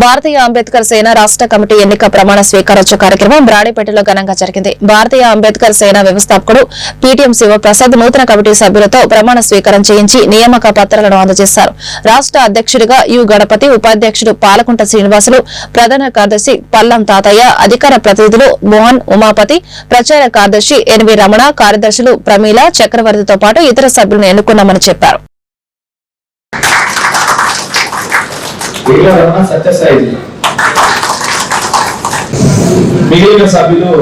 భారతీయ అంబేద్కర్ సేన రాష్ట్ర కమిటీ ఎన్నిక ప్రమాణ స్వీకారోత్సవ కార్యక్రమం బ్రాడీపేటలో ఘనంగా జరిగింది. భారతీయ అంబేద్కర్ సేన వ్యవస్థాపకుడు పీటీఎం శివప్రసాద్ నూతన కమిటీ సభ్యులతో ప్రమాణ స్వీకారం చేయించి నియామక పత్రాలను అందజేశారు. రాష్ట్ర అధ్యక్షుడిగా యు. గణపతి ఉపాధ్యక్షుడు పాలకుంట శ్రీనివాసులు ప్రధాన కార్యదర్శి పల్లం తాతయ్య అధికార ప్రతినిధులు మోహన్ ఉమాపతి ప్రచార కార్యదర్శి ఎన్వి రమణ కార్యదర్శులు ప్రమీల చక్రవర్తితో పాటు ఇతర సభ్యులను ఎన్నుకున్నామని చెప్పారు. వీళ్ళ రమణ సత్యసాయి మిగిలిన సభ్యులు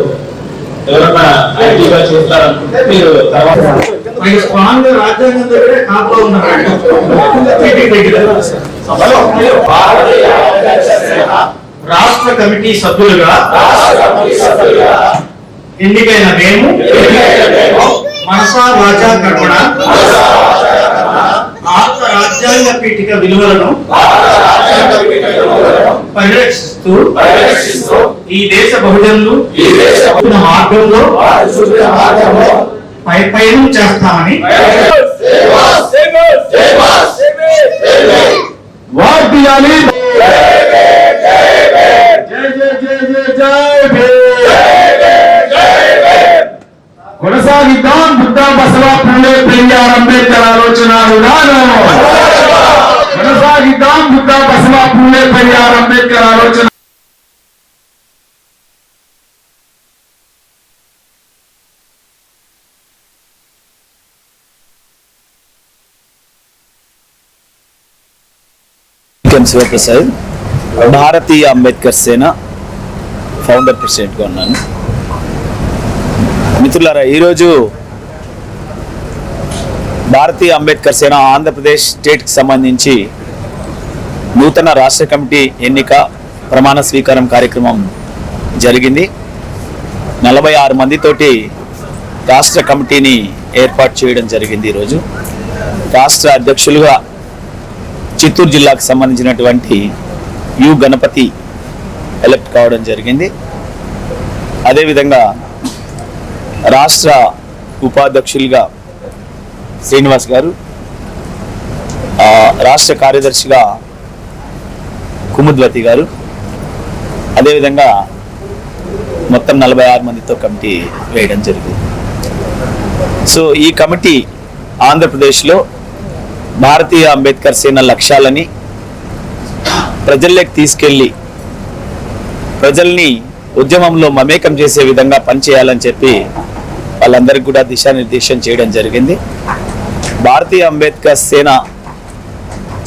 ఎవరన్నా యాక్టివ్గా చేస్తారనుకుంటే మీరు తర్వాత మరి స్ట్రాంగ్గా రాజ్యాంగం దగ్గరే కాపులో ఉన్నారు రాష్ట్ర కమిటీ సభ్యులుగా ఎన్నికైన మేము మనసా వాచా కర్మణ భారత రాజ్యాంగ పీఠిక విలువలను పరిరక్షిస్తూ ఈ దేశ బహుజనులు చూపిన మార్గంలో పై పైన చేస్తామని వార్పియాలి కొనసాగిద్దాం. బుద్ధ బసవ పుల్లే పెరియార్ అంబేద్కర్ ఆలోచన విధానం. కొనసాగిద్దాం బుద్ధ బసవ పుల్లే పెరియార్ అంబేద్కర్ ఆలోచన. శివప్రసాద్ భారతీయ అంబేద్కర్ సేన ఫౌండర్ ప్రెసిడెంట్గా ఉన్నాను. మిత్రులారా ఈరోజు భారతీయ అంబేద్కర్ సేన ఆంధ్రప్రదేశ్ స్టేట్కి సంబంధించి నూతన రాష్ట్ర కమిటీ ఎన్నిక ప్రమాణ స్వీకారం కార్యక్రమం జరిగింది. నలభై ఆరు మందితోటి రాష్ట్ర కమిటీని ఏర్పాటు చేయడం జరిగింది ఈరోజు. రాష్ట్ర అధ్యక్షులుగా చిత్తూరు జిల్లాకు సంబంధించినటువంటి యు గణపతి ఎలక్ట్ కావడం జరిగింది. అదేవిధంగా రాష్ట్ర ఉపాధ్యక్షులుగా శ్రీనివాస్ గారు రాష్ట్ర కార్యదర్శిగా కుముద్వతి గారు. అదేవిధంగా మొత్తం నలభై ఆరు మందితో కమిటీ వేయడం జరిగింది. సో ఈ కమిటీ ఆంధ్రప్రదేశ్లో భారతీయ అంబేద్కర్ సేన లక్ష్యాలని ప్రజల్లోకి తీసుకెళ్ళి ప్రజల్ని ఉద్యమంలో మమేకం చేసే విధంగా పనిచేయాలని చెప్పి వాళ్ళందరికీ కూడా దిశానిర్దేశం చేయడం జరిగింది. భారతీయ అంబేద్కర్ సేన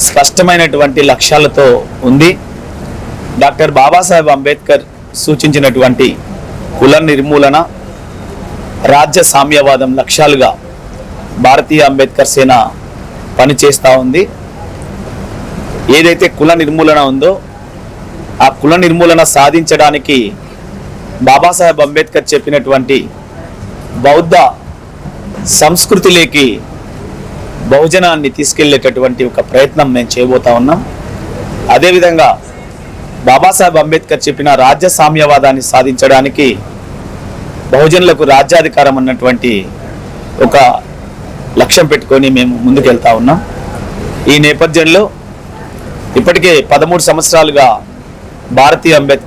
స్పష్టమైనటువంటి లక్ష్యాలతో ఉంది. డాక్టర్ బాబాసాహెబ్ అంబేద్కర్ సూచించినటువంటి కుల నిర్మూలన రాజ్య సామ్యవాదం లక్ష్యాలుగా భారతీయ అంబేద్కర్ సేన పనిచేస్తూ ఉంది. ఏదైతే కుల నిర్మూలన ఉందో ఆ కుల నిర్మూలన సాధించడానికి బాబాసాహెబ్ అంబేద్కర్ చెప్పినటువంటి బౌద్ధ సంస్కృతిలోకి బహుజనాన్ని తీసుకెళ్ళేటటువంటి ఒక ప్రయత్నం మేము చేయబోతా ఉన్నాం. అదేవిధంగా బాబాసాహెబ్ అంబేద్కర్ చెప్పిన రాజ్య సామ్యవాదాన్ని సాధించడానికి బహుజనులకు రాజ్యాధికారం అన్నటువంటి ఒక లక్ష్యం పెట్టుకొని మేము ముందుకెళ్తా ఉన్నాం. ఈ నేపథ్యంలో ఇప్పటికే పదమూడు సంవత్సరాలుగా భారతీయ అంబేద్కర్